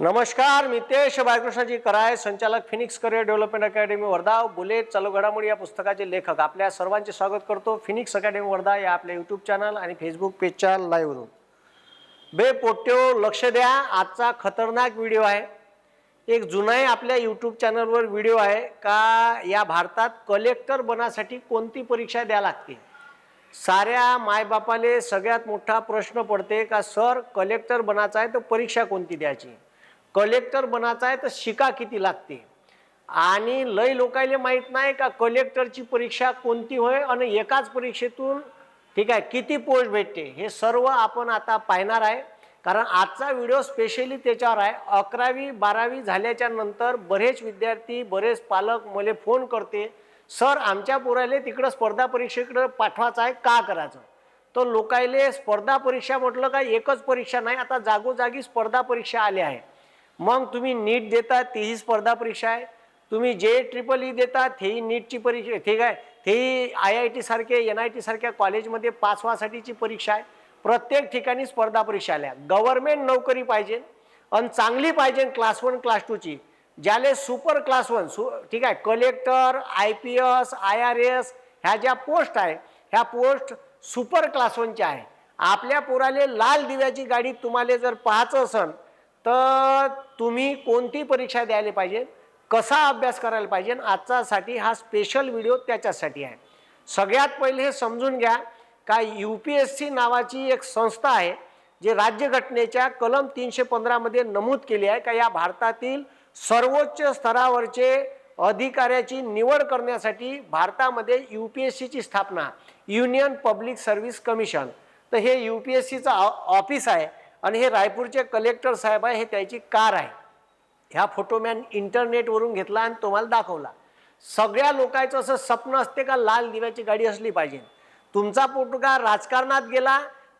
नमस्कार मितेश बाळकृष्णजी कराय संचालक Phoenix career development academy Wardha bullet चालू घडामोडी या पुस्तकाचे लेखक. आपल्या सर्वांचे स्वागत करतो फिनिक्स अकॅडमी वर्धा या आपल्या यूट्यूब चॅनल आणि फेसबुक पेजच्या लाईव्हवरून बे पोट्यो लक्ष द्या आजचा खतरनाक व्हिडिओ आहे. एक जुनाही आपल्या यूट्यूब चॅनलवर व्हिडिओ आहे का या भारतात कलेक्टर बनासाठी कोणती परीक्षा द्या लागते? साऱ्या मायबापाले सगळ्यात मोठा प्रश्न पडते का सर कलेक्टर बनायचा आहे तर परीक्षा कोणती द्यायची? कलेक्टर बनायचा आहे तर शिका किती लागते? आणि लय लोकायले माहीत नाही का कलेक्टरची परीक्षा कोणती होय आणि एकाच परीक्षेतून ठीक आहे किती पोस्ट भेटते? हे सर्व आपण आता पाहणार आहे. कारण आजचा व्हिडिओ स्पेशली त्याच्यावर आहे. अकरावी बारावी झाल्याच्यानंतर बरेच विद्यार्थी बरेच पालक मला फोन करते सर आमच्या पोराले तिकडं स्पर्धा परीक्षेकडं पाठवायचं आहे का करायचं? तर लोकायले स्पर्धा परीक्षा म्हटलं का एकच परीक्षा नाही आता जागोजागी स्पर्धा परीक्षा आल्या आहे मग तुम्ही नीट देता तेही स्पर्धा परीक्षा आहे. तुम्ही जे ट्रिपल ई e देता तेही नीटची परीक्षा ठीक आहे तेही आय आय टी सारखे एन आय टी सारख्या कॉलेजमध्ये पास व्हासाठीची परीक्षा आहे. प्रत्येक ठिकाणी स्पर्धा परीक्षा आल्या. गव्हर्मेंट नोकरी पाहिजे आणि चांगली पाहिजे क्लास वन क्लास टूची ज्याले सुपर क्लास वन सु ठीक आहे collector I P S I R S ह्या ज्या पोस्ट आहे ह्या पोस्ट सुपर क्लास वनच्या आहे. आपल्या पोराले लाल दिव्याची गाडी तुम्हाला जर पाहायचं असेल तर तुम्ही कोणती परीक्षा द्यायला पाहिजे? कसा अभ्यास करायला पाहिजे? आजचासाठी हा स्पेशल व्हिडिओ त्याच्यासाठी आहे. सगळ्यात पहिले हे समजून घ्या का यू पी एस सी नावाची एक संस्था आहे जे राज्यघटनेच्या कलम तीनशे पंधरामध्ये नमूद केली आहे का या भारतातील सर्वोच्च स्तरावरचे अधिकाऱ्याची निवड करण्यासाठी भारतामध्ये यू पी एस सीची स्थापना युनियन पब्लिक सर्व्हिस कमिशन तर हे यू पी एस सीचं ऑफिस आहे. आणि हे रायपूरचे कलेक्टर साहेब आहे हे त्याची कार आहे. ह्या फोटो मॅन इंटरनेटवरून घेतला आणि तुम्हाला दाखवला. सगळ्या लोकांचं असं स्वप्न असते का लाल दिव्याची गाडी असली पाहिजे. तुमचा पोटगा राजकारणात गेला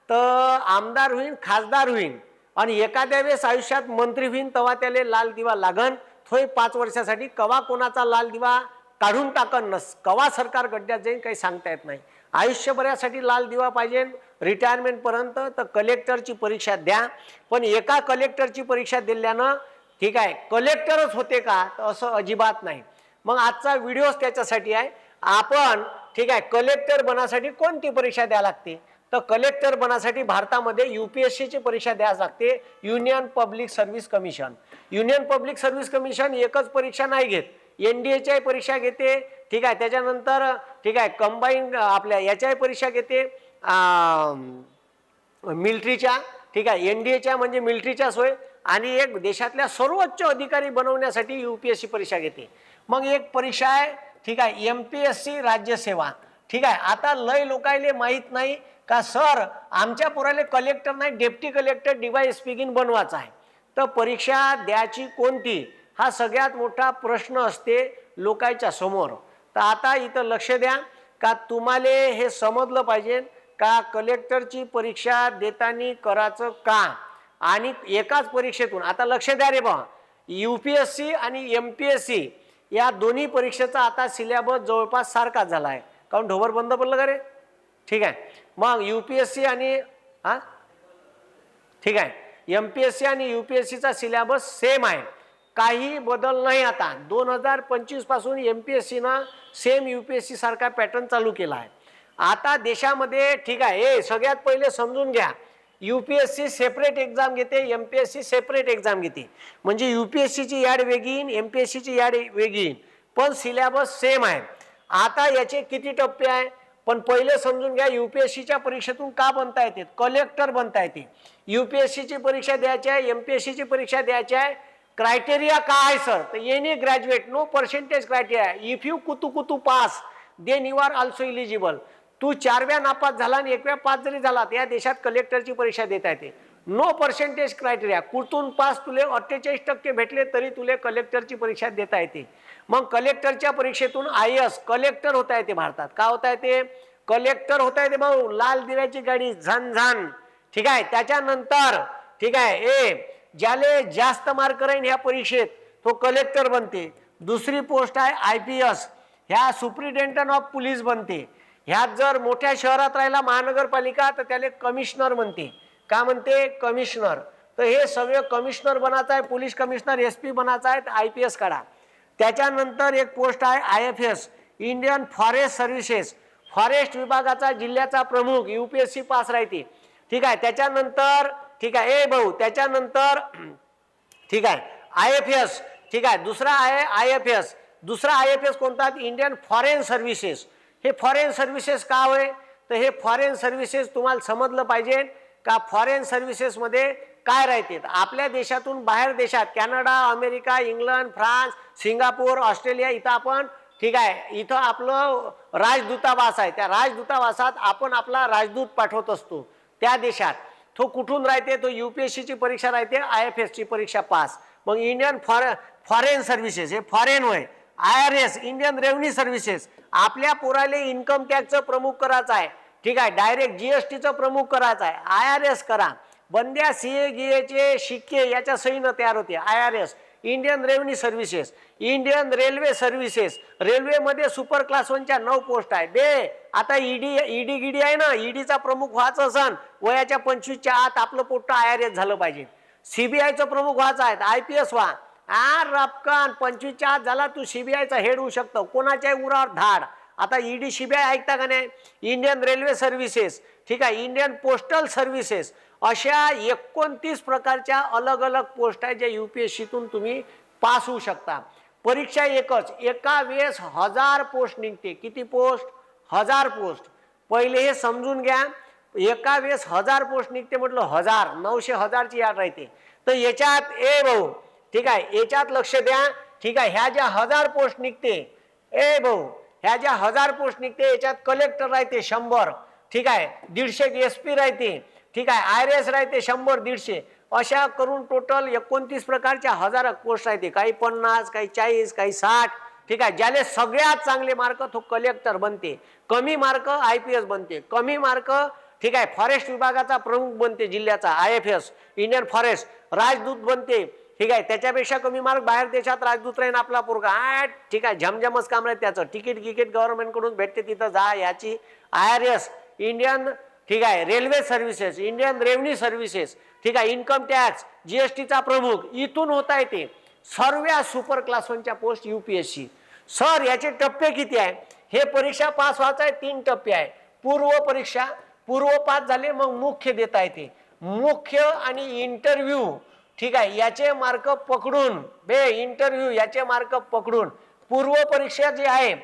तर आमदार होईन खासदार होईन. आणि एखाद्या वेळेस आयुष्यात मंत्री होईन तेव्हा त्याला लाल दिवा लागन. थोय पाच वर्षासाठी कवा कोणाचा लाल दिवा काढून टाकन नस. कवा सरकार गड्ड्यात जाईन काही सांगता येत नाही. आयुष्यभरासाठी लाल दिवा पाहिजे. रिटायरमेंटपर्यंत तर कलेक्टरची परीक्षा द्या. पण एका कलेक्टरची परीक्षा दिल्यानं ठीक आहे कलेक्टरच होते का? तर असं अजिबात नाही. मग आजचा व्हिडिओच त्याच्यासाठी आहे. आपण ठीक आहे कलेक्टर बनासाठी कोणती परीक्षा द्या लागते? तर कलेक्टर बनासाठी भारतामध्ये यू पी एस सीची परीक्षा द्यावी लागते. Union public service commission union public service commission एकच परीक्षा नाही घेत. एन डी एच्याही परीक्षा घेते. ठीक आहे त्याच्यानंतर ठीक आहे कंबाईन आपल्या याच्याही परीक्षा घेते मिल्ट्रीच्या ठीक आहे एन डी एच्या म्हणजे मिल्ट्रीच्या सोय आणि एक देशातल्या सर्वोच्च अधिकारी बनवण्यासाठी यू पी एस सी परीक्षा घेते. मग एक परीक्षा आहे ठीक आहे एम पी एस सी राज्यसेवा ठीक आहे आता लय लोकायले माहीत नाही का सर आमच्या पुराले कलेक्टर नाही deputy collector DY S P बनवायचा आहे. तर परीक्षा द्यायची कोणती? हा सगळ्यात मोठा प्रश्न असते लोकांच्या समोर. तर आता इथं लक्ष द्या का तुम्हाला हे समजलं पाहिजे का कलेक्टरची परीक्षा देताना करायचं का? आणि एकाच परीक्षेतून आता लक्ष द्या रे बा यू पी एस सी आणि एम पी एस सी या दोन्ही परीक्षेचा आता सिलेबस जवळपास सारखाच झाला आहे काऊन ढोबर बंद पडलं का रे? ठीक आहे. मग यू पी एस सी आणि हां? ठीक आहे. एम पी एस सी आणि यू पी एस सीचा सिलेबस सेम आहे. काही बदल नाही आता. दोन हजार पंचवीसपासून M P S सीनं same U P S C सारखा पॅटर्न चालू केला आहे. आता देशामध्ये ठीक आहे. हे सगळ्यात पहिले समजून घ्या. U P S C separate exam घेते M P S C separate exam घेते. म्हणजे यू पी एस सीची याड वेगळी एम पी एस सीची याड वेगळी. पण सिलेबस सेम आहे. आता याचे किती टप्पे आहे? पण पहिले समजून घ्या यू पी एस सीच्या परीक्षेतून का बनता येते? कलेक्टर बनता येते. यू पी एस सीची परीक्षा द्यायची आहे एम पी एस सीची परीक्षा द्यायची आहे क्रायटेरिया काय आहे सर तर any graduate no percentage criteria if you कुतू कुतू pass then you are also eligible तू चारव्या नापास झाला आणि एकव्या पास जरी झाला तर या देशात कलेक्टरची परीक्षा देता येते. नो पर्सेंटेज क्रायटेरिया कुठून पास तुले अठ्ठेचाळीस टक्के भेटले तरी तुले कलेक्टरची परीक्षा देता येते. मग कलेक्टरच्या परीक्षेतून आय एस कलेक्टर होता येते भारतात. का होता येते? कलेक्टर होता येते भाऊ. लाल दिव्याची गाडी झन झन. ठीक आहे? त्याच्यानंतर ठीक आहे? ए ज्याले जास्त मार्क राहील ह्या परीक्षेत तो कलेक्टर बनते. दुसरी पोस्ट आहे आय पी एस ह्या सुप्रिटेंडंट ऑफ पोलीस बनते. ह्यात जर मोठ्या शहरात राहिला महानगरपालिका तर त्याला कमिशनर म्हणते. का म्हणते? कमिशनर तर हे सगळे कमिशनर बनायचं आहे पोलीस कमिशनर एस पी बनायचं आहे आय पी एस काढा. त्याच्यानंतर एक पोस्ट आहे I F S Indian forest services forest विभागाचा जिल्ह्याचा प्रमुख U P S C pass राहते. ठीक आहे त्याच्यानंतर ठीक आहे. ए भाऊ त्याच्यानंतर ठीक आहे. आय एफ एस ठीक आहे. दुसरा आहे आय एफ एस दुसरा आय एफ एस कोणता? इंडियन फॉरेन सर्व्हिसेस हे फॉरेन सर्व्हिसेस का होय? तर हे फॉरेन सर्व्हिसेस तुम्हाला समजलं पाहिजे का फॉरेन सर्व्हिसेसमध्ये काय राहते? आपल्या देशातून बाहेर देशात Canada America England France Singapore Australia इथं आपण ठीक आहे. इथं आपलं राजदूतावास आहे. त्या राजदूतावासात आपण आपला राजदूत पाठवत असतो त्या देशात. तो कुठून राहते? तो यू पी एस सीची परीक्षा राहते आय एफ एसची परीक्षा पास. मग इंडियन फॉरे फॉरेन सर्व्हिसेस हे फॉरेन होय. I R S Indian revenue services आपल्या पोराले इन्कम टॅक्सचं प्रमुख करायचं आहे. ठीक आहे डायरेक्ट जी एस टीचं प्रमुख करायचं आहे. आय आर एस करा. बंद्या सी ए गी एचे शिक्के याच्या सहीनं तयार होते. I R S Indian revenue services Indian railway services. रेल्वेमध्ये सुपर क्लास वनच्या नऊ पोस्ट आहे बे आता ईडी ईडी गिडी आहे ना ईडीचा प्रमुख व्हायचं असन वयाच्या पंचवीसच्या आत आपलं पोट्ट आय आर एस झालं पाहिजे. सीबीआयचं प्रमुख व्हायचं आहे आय पी एस व्हा. आ रपकान पंचवीसच्या आत झाला तू सीबीआयचा हेड होऊ शकतो. कोणाच्याही उरावर धाड. आता ईडी सीबीआय ऐकता का नाही? इंडियन रेल्वे सर्व्हिसेस ठीक आहे इंडियन पोस्टल सर्व्हिसेस अशा एकोणतीस प्रकारच्या अलग अलग पोस्ट आहेत ज्या यू पी एस सीतून तुम्ही पास होऊ शकता. परीक्षा एकच. एका वेळेस हजार पोस्ट निघते. किती पोस्ट हजार पोस्ट पहिले हे समजून घ्या. एका वेळेस हजार पोस्ट निघते म्हटलं हजार. नऊशे हजारची याद राहते. तर याच्यात ए भाऊ. ठीक आहे याच्यात लक्ष द्या. ठीक आहे ह्या ज्या हजार पोस्ट निघते ए भाऊ. ह्या ज्या हजार पोस्ट निघते याच्यात कलेक्टर राहते शंभर. ठीक आहे? दीडशे एस पी राहते. ठीक आहे? आय एस राहते शंभर दीडशे. अशा करून टोटल एकोणतीस प्रकारच्या हजार पोस्ट राहते. काही पन्नास काही चाळीस काही साठ. ठीक आहे? ज्याले सगळ्यात चांगले मार्क तो कलेक्टर बनते. कमी मार्क आय पी एस बनते. कमी मार्क ठीक आहे? फॉरेस्ट विभागाचा प्रमुख बनते जिल्ह्याचा I F S Indian forest राजदूत बनते. ठीक आहे त्याच्यापेक्षा कमी मार्क बाहेर देशात राजदूत राहीन आपला पोरगा. आय ठीक आहे झमझमच काम राहील त्याचं. तिकीट गिकीट गव्हर्नमेंटकडून भेटते तिथं जा याची आय आर एस इंडियन ठीक आहे railway services Indian revenue services ठीक आहे इन्कम टॅक्स जीएसटीचा प्रमुख इथून होता येते सर्व सुपर क्लास वनच्या पोस्ट सी सर याचे टप्पे किती आहे? हे परीक्षा पास व्हायचं आहे तीन टप्पे आहे. पूर्व परीक्षा पूर्व पास झाले मग मुख्य देता येते मुख्य आणि इंटरव्ह्यू ठीक आहे याचे मार्क पकडून बे इंटरव्ह्यू याचे मार्क पकडून पूर्व परीक्षा जी आहे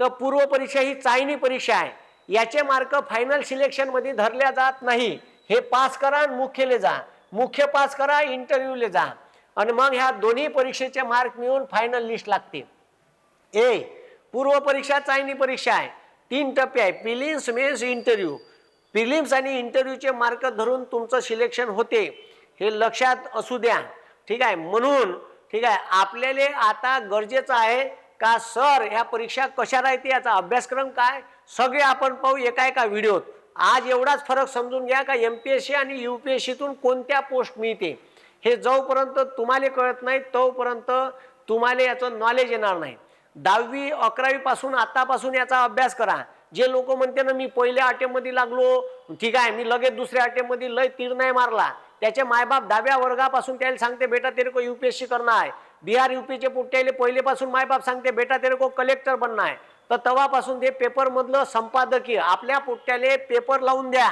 तर पूर्वपरीक्षा ही चायनी परीक्षा आहे. याचे मार्क फायनल सिलेक्शनमध्ये धरल्या जात नाही. हे पास करा आणि मुख्यले जा. मुख्य पास करा इंटरव्ह्यूले जा. आणि मग ह्या दोन्ही परीक्षेचे मार्क मिळून फायनल लिस्ट लागते ए पूर्व परीक्षा चायनी परीक्षा आहे. तीन टप्पे आहे. प्रिलिम्स मेन्स इंटरव्ह्यू प्रिलिम्स आणि इंटरव्ह्यूचे मार्क धरून तुमचं सिलेक्शन होते. हे लक्षात असू द्या. ठीक आहे? म्हणून ठीक आहे आपल्याला आता गरजेचं आहे का सर ह्या परीक्षा कशा राहते याचा अभ्यासक्रम काय? सगळे आपण पाहू एका एका व्हिडिओत. आज एवढाच फरक समजून घ्या का एम पी एस सी आणि यू पी एस सीतून कोणत्या पोस्ट मिळते? हे जोपर्यंत तुम्हाला कळत नाही तोपर्यंत तुम्हाला याचं नॉलेज येणार नाही. दहावी अकरावीपासून आत्तापासून आतापासून याचा अभ्यास करा. जे लोक म्हणते ना मी पहिल्या अटेमध्ये लागलो ठीक आहे मी लगेच दुसऱ्या अटेमध्ये लय तीर नाही मारला. त्याचे मायबाप दहाव्या वर्गापासून त्याला सांगते बेटा तेरे को युपीएससी करना आहे बिहार युपीचे पुट्याले पहिलेपासून मायबाप सांगते बेटा तेरे को कलेक्टर बनना आहे तर तेव्हापासून ते पेपरमधलं संपादकीय आपल्या पुट्ट्याले पेपर लावून द्या.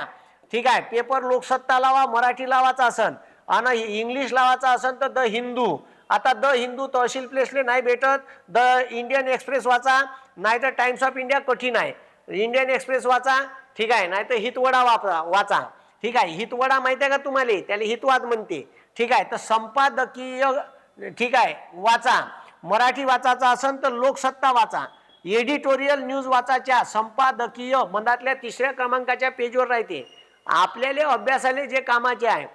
ठीक आहे पेपर लोकसत्ता लावा मराठी लावाचा असन. आणि इंग्लिश लावाचा असन तर द हिंदू. आता द हिंदू तहसील प्लेसले नाही भेटत. द इंडियन एक्सप्रेस वाचा नाही तर टाइम्स ऑफ इंडिया कठीण आहे. इंडियन एक्सप्रेस वाचा ठीक आहे नाही तर हितवडा वापरा वाचा. ठीक आहे हितवडा माहिती आहे का तुम्हाला? त्याला हितवाद म्हणते. ठीक आहे तर संपादकीय ठीक आहे वाचा. मराठी वाचायचा असन तर लोकसत्ता वाचा. एडिटोरियल न्यूज वाचाच्या संपादकीय मनातल्या तिसऱ्या क्रमांकाच्या पेजवर राहते. आपल्याला अभ्यासाले जे कामाचे आहे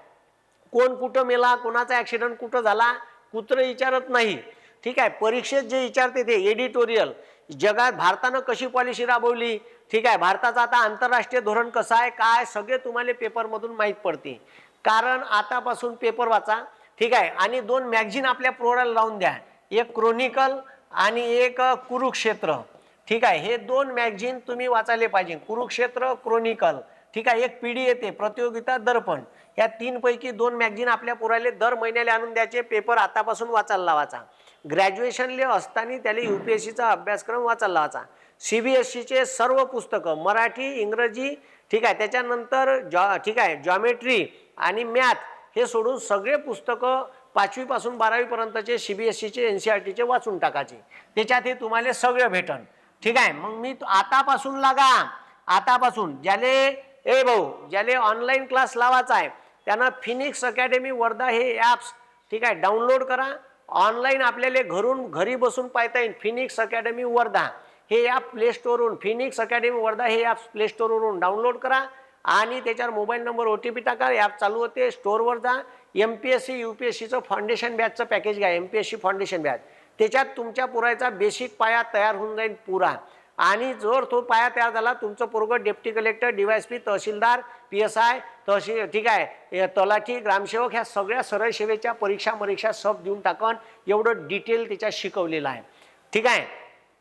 कोण कुठं मेला कोणाचा ॲक्सिडेंट कुठं झाला कुत्र विचारत नाही. ठीक आहे परीक्षेत जे विचारते ते एडिटोरियल. जगात भारतानं कशी पॉलिसी राबवली? ठीक आहे भारताचं आता आंतरराष्ट्रीय धोरण कसं आहे काय सगळे तुम्हाला पेपरमधून माहीत पडते. कारण आतापासून पेपर वाचा ठीक आहे आणि दोन मॅगझिन आपल्या प्रोराला लावून द्या. एक क्रोनिकल आणि एक कुरुक्षेत्र. ठीक आहे हे दोन मॅगझिन तुम्ही वाचायला पाहिजे. कुरुक्षेत्र क्रोनिकल ठीक आहे एक पिढी येते प्रतियोगिता दर्पण या तीनपैकी दोन मॅगझिन आपल्या पुराले दर महिन्याला आणून द्यायचे पेपर आतापासून वाचायला लावायचा. ग्रॅज्युएशनले असताना त्याला यू पी एस सीचा अभ्यासक्रम वाचायला लावायचा. सी बी एस सीचे सर्व पुस्तकं मराठी इंग्रजी ठीक आहे त्याच्यानंतर जॉ ठीक आहे जॉमेट्री आणि मॅथ हे सोडून सगळे पुस्तकं पाचवीपासून बारावीपर्यंतचे सी बी एस सीचे एन सी आर टीचे वाचून टाकायचे. त्याच्यात हे तुम्हाला सगळं भेटन. ठीक आहे मग मी आतापासून लागा. आतापासून ज्याले ए भाऊ ज्याले ऑनलाईन क्लास लावायचा आहे त्यानं फिनिक्स अकॅडमी वर्धा हे ॲप्स ठीक आहे डाउनलोड करा. ऑनलाईन आपल्याला घरून घरी बसून पाहता येईल. Phoenix academy Wardha. हे ॲप प्ले स्टोरवरून फिनिक्स अकॅडमी वर्धा हे ॲप प्ले स्टोरवरून डाउनलोड करा आणि त्याच्यावर mobile number O T P टाका. ॲप चालू होते. स्टोअरवर जा. M P S C U P S सीचं फाउंडेशन बॅचचं पॅकेज घ्या. M P S C foundation batch त्याच्यात तुमच्या पुरायचा बेसिक पाया तयार होऊन जाईल पुरा. आणि जर तो पाया तयार झाला तुमचं पोरगं डेप्टी कलेक्टर डीवायस पी तहसीलदार पी एस आय तहसील ठीक आहे. तलाठी ग्रामसेवक ह्या सगळ्या सरळ सेवेच्या परीक्षा परीक्षा सब देऊन टाकन. एवढं डिटेल त्याच्यात शिकवलेलं आहे. ठीक आहे?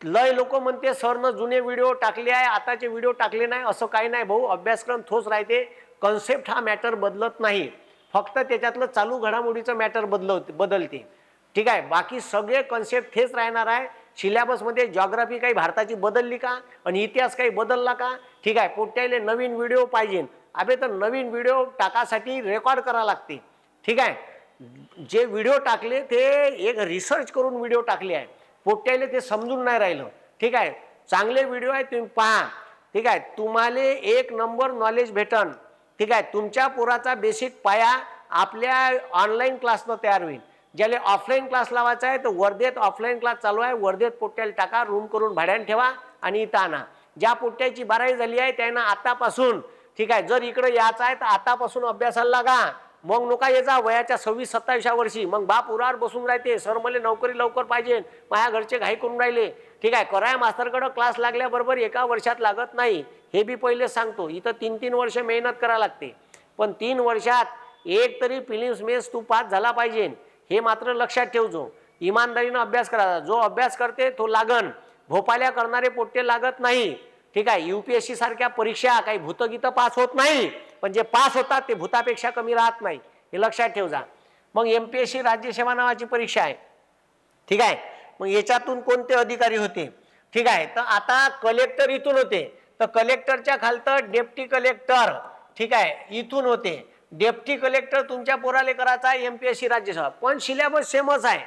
लय लोक म्हणते सरनं जुने व्हिडिओ टाकले आहे आताचे व्हिडिओ टाकले नाही असं काही नाही. भाऊ अभ्यासक्रम थोच राहते. कन्सेप्ट हा मॅटर बदलत नाही. फक्त त्याच्यातलं चालू घडामोडीचं मॅटर बदलत बदलते. ठीक आहे? बाकी सगळे कन्सेप्ट हेच राहणार आहे. सिलेबसमध्ये जॉग्राफी काही भारताची बदलली का? आणि इतिहास काही बदलला का? ठीक आहे? पोट्याले नवीन व्हिडिओ पाहिजे. अबे तर नवीन व्हिडिओ टाकासाठी रेकॉर्ड करावं लागते. ठीक आहे? जे व्हिडिओ टाकले ते एक रिसर्च करून व्हिडिओ टाकले आहे. पोट्याले ते समजून नाही राहिलं. ठीक आहे? चांगले व्हिडिओ आहे तुम्ही पहा. ठीक आहे? तुम्हाला एक नंबर नॉलेज भेटन. ठीक आहे? तुमच्या पोराचा बेसिक पाया आपल्या ऑनलाईन क्लासनं तयार होईल. ज्याला ऑफलाईन क्लास लावायचा आहे तर वर्धेत ऑफलाईन क्लास चालू आहे. वर्धेत पोट्याला टाका रूम करून भाड्याने ठेवा आणि इथं आणा. ज्या पोट्याची बारावी झाली आहे त्यांना आतापासून ठीक आहे? जर इकडं यायचं आहे तर आतापासून अभ्यासाला लागा. मग नका येजा वयाच्या सव्वीस सत्तावीसच्या वर्षी. मग बाप उरावर बसून राहते. सर मला नोकरी लवकर पाहिजे. माझ्या घरचे घाई करून राहिले. ठीक आहे कराय मास्तरकडं क्लास लागल्याबरोबर एका वर्षात लागत नाही. हे बी पहिले सांगतो. इथं तीन तीन वर्ष मेहनत करावं लागते. पण तीन वर्षात एक तरी फिलिम्स मेस तू पास झाला पाहिजे. हे मात्र लक्षात ठेवजो. इमानदारीनं अभ्यास करायचा जो अभ्यास करते तो लागन. भोपाल्या करणारे पोट्टे लागत नाही. ठीक आहे एस सारख्या परीक्षा काही भूतगीतं पास होत नाही. पण जे पास होतात ते भूतापेक्षा कमी राहत नाही. हे लक्षात ठेव जा. मग एम पी एस सी राज्यसेवा नावाची परीक्षा आहे. ठीक आहे? मग याच्यातून कोणते अधिकारी होते? ठीक आहे? तर आता कलेक्टर इथून होते. तर कलेक्टरच्या खालतं डेप्टी कलेक्टर ठीक आहे? इथून होते. डेप्टी कलेक्टर तुमच्या पोराले करायचा एम पी एस सी राज्यसभा पण सिलेबस सेमच आहे.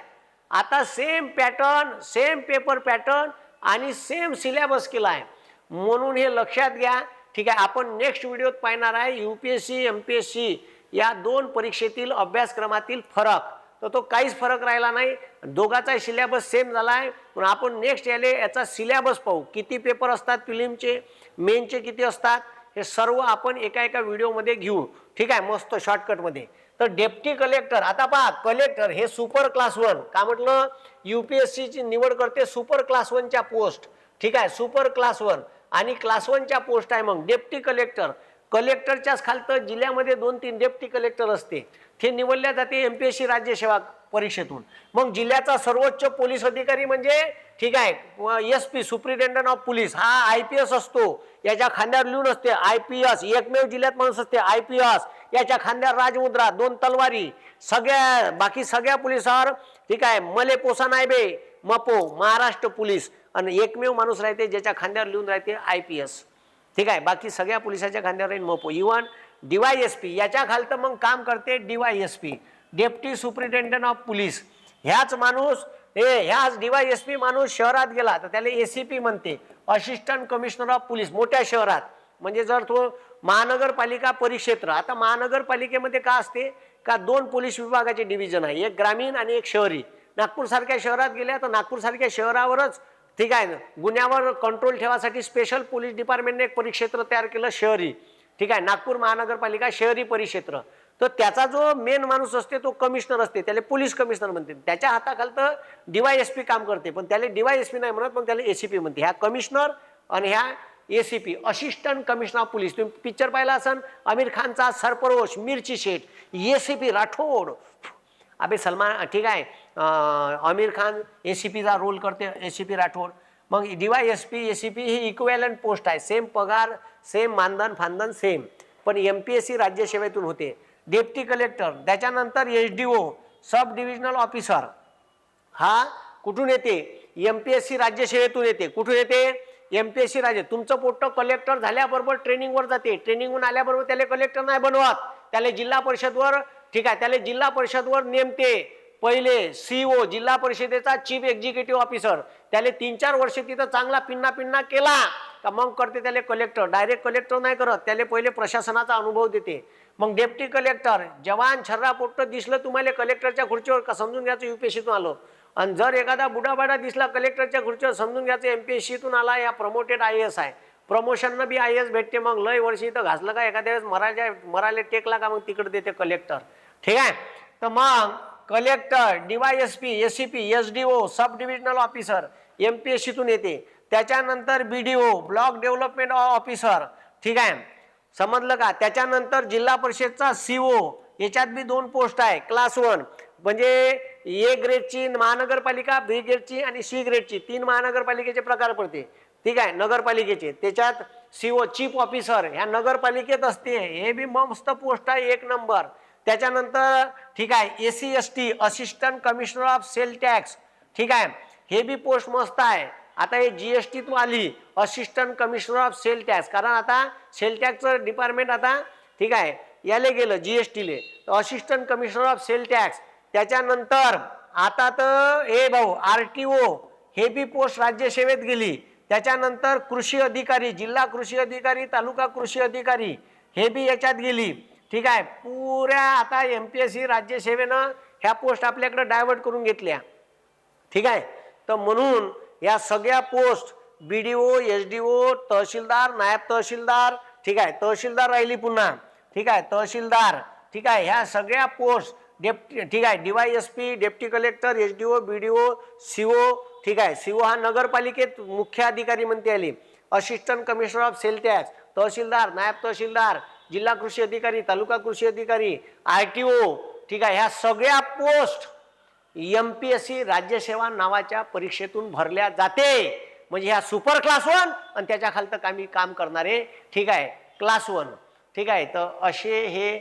आता same pattern same paper pattern आणि सेम सिलेबस केला आहे. म्हणून हे लक्षात घ्या. ठीक आहे आपण नेक्स्ट व्हिडिओत पाहणार आहे U P S C M P S C या दोन परीक्षेतील अभ्यासक्रमातील फरक. तर तो काहीच फरक राहिला नाही. दोघाचा सिलेबस सेम झाला आहे पण आपण नेक्स्ट याले याचा सिलेबस पाहू. किती पेपर असतात फिलिमचे मेनचे किती असतात हे सर्व आपण एका एका व्हिडिओमध्ये घेऊ. ठीक आहे मस्त शॉर्टकटमध्ये तर डेप्टी कलेक्टर आता पहा कलेक्टर हे सुपर क्लास वन का म्हटलं? यू पी एस सीची निवड करते सुपर क्लास वनच्या पोस्ट ठीक आहे सुपर क्लास वन आणि क्लास वनच्या पोस्ट आहे मग. डेप्टी कलेक्टर कलेक्टरच्याच खालतं जिल्ह्यामध्ये दोन तीन डेप्टी कलेक्टर असते. ते निवडल्या जाते एम पी एस सी राज्यसेवा परीक्षेतून. मग जिल्ह्याचा सर्वोच्च पोलीस अधिकारी म्हणजे ठीक आहे S P superintendent of police हा आय पी एस असतो. याच्या खांद्यावर लिहून असते आय पी एस एकमेव जिल्ह्यात माणूस असते आय पी एस याच्या खांद्यावर राजमुद्रा दोन तलवारी. सगळ्या बाकी सगळ्या पोलिसावर ठीक आहे मले पोसा नाही बे मपो महाराष्ट्र पोलीस. आणि एकमेव माणूस राहते ज्याच्या खांद्यावर लिहून राहते आय पी एस. ठीक आहे? बाकी सगळ्या पोलिसाच्या खांद्यावर राहील मोपो. इवन डीवाय एस पी याच्या खालतं मग काम करते DY S P. Deputy superintendent of police ह्याच माणूस हे ह्याच डीवाय एस पी माणूस शहरात गेला तर त्याला ए सी पी म्हणते. असिस्टंट कमिशनर ऑफ पोलीस मोठ्या शहरात. म्हणजे जर तो महानगरपालिका परिक्षेत्र आता महानगरपालिकेमध्ये का असते? का दोन पोलीस विभागाचे डिव्हिजन आहे एक ग्रामीण आणि एक शहरी. नागपूरसारख्या शहरात गेल्या तर नागपूरसारख्या शहरावरच ठीक आहे ना? गुन्ह्यावर कंट्रोल ठेवासाठी स्पेशल पोलीस डिपार्टमेंटने एक परिक्षेत्र तयार केलं शहरी. ठीक आहे? नागपूर महानगरपालिका शहरी परिक्षेत्र. तर त्याचा जो मेन माणूस असते तो कमिशनर असते. त्याला पोलीस कमिशनर म्हणते. त्याच्या हाताखालतं डीवाय एस पी काम करते. पण त्याला डीवाय एस पी नाही म्हणत पण त्याला एसीपी म्हणते. ह्या कमिशनर आणि ह्या A C P assistant commissioner of police तुम्ही पिक्चर पाहिला असाल आमिर खानचा Sarfarosh Mirchi Seth A C P Rathod. अबे सलमान ठीक आहे? आमिर खान ए सी पीचा रोल करते ए सी पी राठोड. मग D Y S P A C P he equivalent post आहे. सेम पगार सेम मानधन फानधन सेम पण एम पी एस सी राज्यसेवेतून होते. डेप्टी कलेक्टर त्याच्यानंतर H D O sub divisional officer हा कुठून येते? एम पी एस सी राज्यसेवेतून येते. कुठून येते? एम पी एस सी राज्य. तुमचं पोट्ट कलेक्टर झाल्याबरोबर ट्रेनिंगवर जाते. ट्रेनिंगहून आल्याबरोबर त्याला कलेक्टर नाही बनवत. त्याला जिल्हा परिषदवर ठीक आहे त्याला जिल्हा परिषदवर नेमते. पहिले सीओ जिल्हा परिषदेचा चीफ एक्झिक्युटिव्ह ऑफिसर त्याले तीन चार वर्ष तिथं चांगला पिन्ना पिन्ना केला. का मग करते त्याले कलेक्टर डायरेक्ट कलेक्टर नाही करत. त्याले पहिले प्रशासनाचा अनुभव देते. मग डेप्टी कलेक्टर जवान छर्रा पोट्ट दिसलं तुम्हाला कलेक्टरच्या खुर्चीवर का समजून घ्यायचं यू पी युपीएससीतून आलो? आणि जर एखादा बुडाबाडा दिसला कलेक्टरच्या खुर्चीवर समजून घ्यायचं एम पी एस सीतून आला या प्रमोटेड आय एस आहे. प्रमोशननं बी आय एस भेटते मग. लय वर्षी इथं घासलं का? एखाद्या वेळेस मरायच्या मरायला टेकला का? मग तिकडे देते कलेक्टर ठीक आहे? तर मग collector DYSP S P S C P S D O sub divisional officer M P S सीतून येते. त्याच्यानंतर B D O block development officer ठीक आहे? समजलं का? त्याच्यानंतर जिल्हा परिषदचा सी ओ याच्यात बी दोन पोस्ट आहे. क्लास वन म्हणजे ए ग्रेडची महानगरपालिका बी ग्रेडची आणि सी ग्रेडची तीन महानगरपालिकेचे प्रकार पडते. ठीक आहे? नगरपालिकेचे. त्याच्यात सी ओ चीफ ऑफिसर ह्या नगरपालिकेत असते. हे बी मस्त पोस्ट आहे. एक नंबर त्याच्यानंतर ठीक आहे A C S T assistant commissioner of sale tax ठीक आहे हे बी पोस्ट मस्त आहे. आता हे जी एस टीतून आली assistant commissioner of sale tax कारण आता सेल टॅक्सचं डिपार्टमेंट आता ठीक आहे याले गेलं जी एस टीले assistant commissioner of sale tax त्याच्यानंतर आता तर हे भाऊ आर टी ओ हे बी पोस्ट राज्यसेवेत गेली. त्याच्यानंतर कृषी अधिकारी जिल्हा कृषी अधिकारी तालुका कृषी अधिकारी हे बी याच्यात गेली. ठीक आहे. पुऱ्या आता एम पी एस सी राज्यसेवेनं ह्या पोस्ट आपल्याकडे डायव्हर्ट करून घेतल्या. ठीक आहे. तर म्हणून या सगळ्या post B D O H D O तहसीलदार नायब तहसीलदार ठीक आहे. तहसीलदार राहिली पुन्हा. ठीक आहे. तहसीलदार. ठीक आहे. ह्या सगळ्या पोस्ट डेप्टी ठीक आहे. DY S P deputy collector H D O B D O C O ठीक आहे. सी ओ हा नगरपालिकेत मुख्य अधिकारी म्हणते आली assistant commissioner of sale tax तहसीलदार नायब तहसीलदार जिल्हा कृषी अधिकारी तालुका कृषी अधिकारी आर टी ओ ठीक आहे ह्या सगळ्या post M P S C राज्यसेवा नावाच्या परीक्षेतून भरल्या जाते. म्हणजे ह्या सुपर क्लास वन आणि त्याच्या खालतं आम्ही काम करणारे ठीक आहे क्लास वन ठीक आहे तर असे हे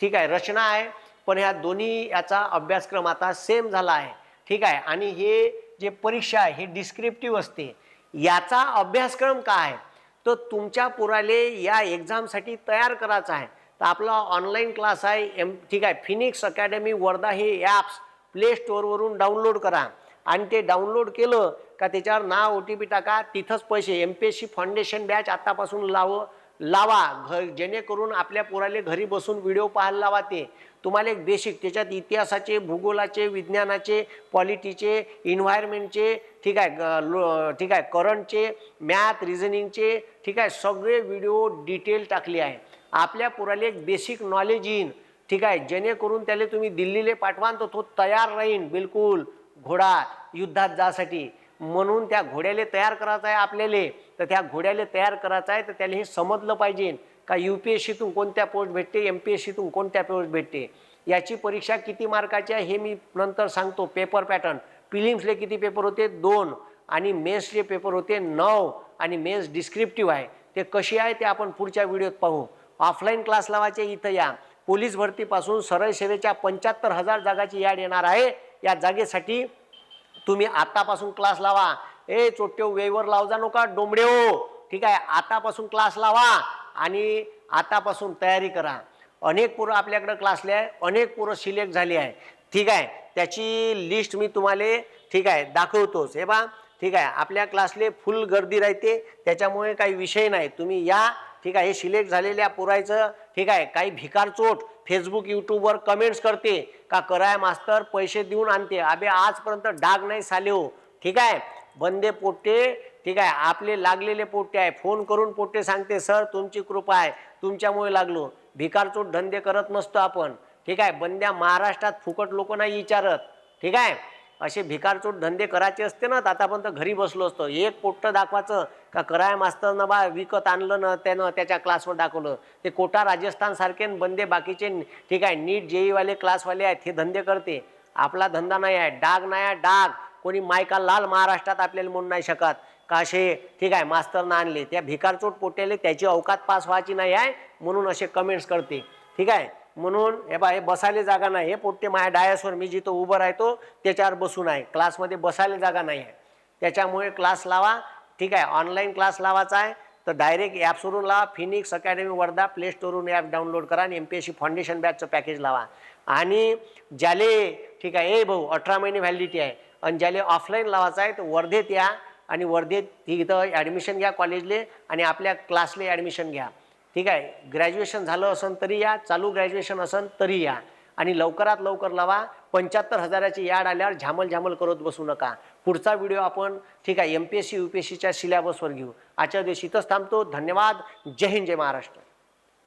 ठीक आहे रचना आहे. पण ह्या दोन्ही याचा अभ्यासक्रम आता सेम झाला आहे. ठीक आहे आणि हे जे परीक्षा आहे हे डिस्क्रिप्टिव्ह असते. याचा अभ्यासक्रम काय आहे? तर तुमच्या पुराले या एक्झामसाठी तयार करायचा आहे. तर आपला ऑनलाईन क्लास आहे एम ठीक आहे फिनिक्स अकॅडमी वर्धा हे ॲप्स प्ले स्टोअरवरून डाउनलोड करा. आणि ते डाउनलोड केलं का त्याच्यावर नाव ओ टी पी टाका तिथंच पैसे M P S C foundation batch आत्तापासून लाव लावा. घर जेणेकरून आपल्या पोराले घरी बसून व्हिडिओ पाहायला लावा ते. तुम्हाला एक बेसिक त्याच्यात इतिहासाचे भूगोलाचे विज्ञानाचे पॉलिटीचे इन्व्हायरमेंटचे ठीक आहे ग- लो- ठीक आहे करंटचे मॅथ रिझनिंगचे ठीक आहे सगळे व्हिडिओ डिटेल टाकले आहे. आपल्या पुराले एक बेसिक नॉलेज येईन ठीक आहे जेणेकरून त्याला तुम्ही दिल्लीला पाठवाल तर तो तयार राहीन बिलकुल घोडा युद्धात जासाठी. म्हणून त्या घोड्याला तयार करायचं आहे आपल्याला तर त्या घोड्याला तयार करायचं आहे तर त्याला हे समजलं पाहिजे. का यू पी एस सीतून कोणत्या पोस्ट भेटते एम पी एस सीतून कोणत्या पोस्ट भेटते याची परीक्षा किती मार्काची आहे हे मी नंतर सांगतो. Paper pattern. पिलिम्सले किती पेपर होते? दोन. आणि मेन्सचे पेपर होते नऊ. आणि मेन्स डिस्क्रिप्टिव्ह आहे. ते कशी आहे ते आपण पुढच्या व्हिडिओत पाहू. ऑफलाईन क्लास लावायचे इथं या. पोलीस भरतीपासून सरळ सेवेच्या पंच्याहत्तर हजार जागाची याड येणार आहे. या जागेसाठी तुम्ही आतापासून क्लास लावा. ए चोट्यो वेवर लावजा नका डोंबडे हो ठीक आहे? आतापासून क्लास लावा. आणि आतापासून तयारी करा. अनेक पोरं आपल्याकडं क्लासले आहे अनेक पोरं सिलेक्ट झाली आहे. ठीक आहे? त्याची लिस्ट मी तुम्हाला ठीक आहे दाखवतोच. हे बा ठीक आहे? आपल्या क्लासले फुल गर्दी राहते. त्याच्यामुळे काही विषय नाही. तुम्ही या ठीक आहे? हे सिलेक्ट झालेल्या पुरायचं ठीक आहे? काही भिकारचोट फेसबुक यूट्यूबवर कमेंट्स करते. का कराय मास्तर पैसे देऊन आणते. अबे आजपर्यंत डाग नाही साले हो. ठीक आहे? बंदे पोट्टे ठीक आहे आपले लागलेले पोट्टे आहे. फोन करून पोट्टे सांगते सर तुमची कृपा आहे. तुमच्यामुळे लागलो. भिकारचोट धंदे करत नसतो आपण. ठीक आहे बंद्या महाराष्ट्रात फुकट लोक नाही विचारत. ठीक आहे असे भिकारचोट धंदे करायचे असते ना तर आतापर्यंत घरी बसलो असतो. एक पोट्ट दाखवायचं का कराय मास्तरनं बा विकत आणलं ना त्यानं त्याच्या क्लासवर दाखवलं. ते कोटा राजस्थानसारखे न बंदे बाकीचे ठीक आहे नीट जेईवाले क्लासवाले आहेत हे धंदे करते. आपला धंदा नाही आहे डाग नाही आहे डाग. कोणी मायका लाल महाराष्ट्रात आपल्याला म्हणू नाही शकत. काशे ठीक आहे मास्तरनं आणले. त्या भिकारचोट पोट्याले त्याची अवकात पास व्हायची नाही आहे म्हणून असे कमेंट्स करते. ठीक आहे? म्हणून हे बा हे बसायला जागा नाही. हे पोट्टे माझ्या डायसवर मी जिथं उभं राहतो त्याच्यावर बसून आहे क्लासमध्ये बसायला जागा नाही आहे. त्याच्यामुळे क्लास लावा. ठीक आहे? ऑनलाईन क्लास लावायचा आहे. तर डायरेक्ट ॲप्सवरून लावा. फिनिक्स अकॅडमी वर्धा प्ले स्टोरवरून ॲप डाउनलोड करा आणि M P S C foundation बॅचचं package लावा. आणि ज्याले ठीक आहे ए भाऊ अठरा महिने व्हॅलिडिटी आहे. आणि ज्याले ऑफलाईन लावायचं आहे तर वर्धेत या. आणि वर्धेत तिथं ॲडमिशन घ्या कॉलेजले आणि आपल्या क्लासले ॲडमिशन घ्या. ठीक आहे? ग्रॅज्युएशन झालं असन तरी या चालू ग्रॅज्युएशन असन तरी या. आणि लवकरात लवकर लावा पंच्याहत्तर हजाराची याड आल्यावर झामल झामल करत बसू नका. पुढचा व्हिडिओ आपण ठीक आहे M P S C U P S सीच्या सिलेबसवर घेऊ. आजच्या दिवशी इथंच थांबतो. धन्यवाद. जय हिंद जय महाराष्ट्र.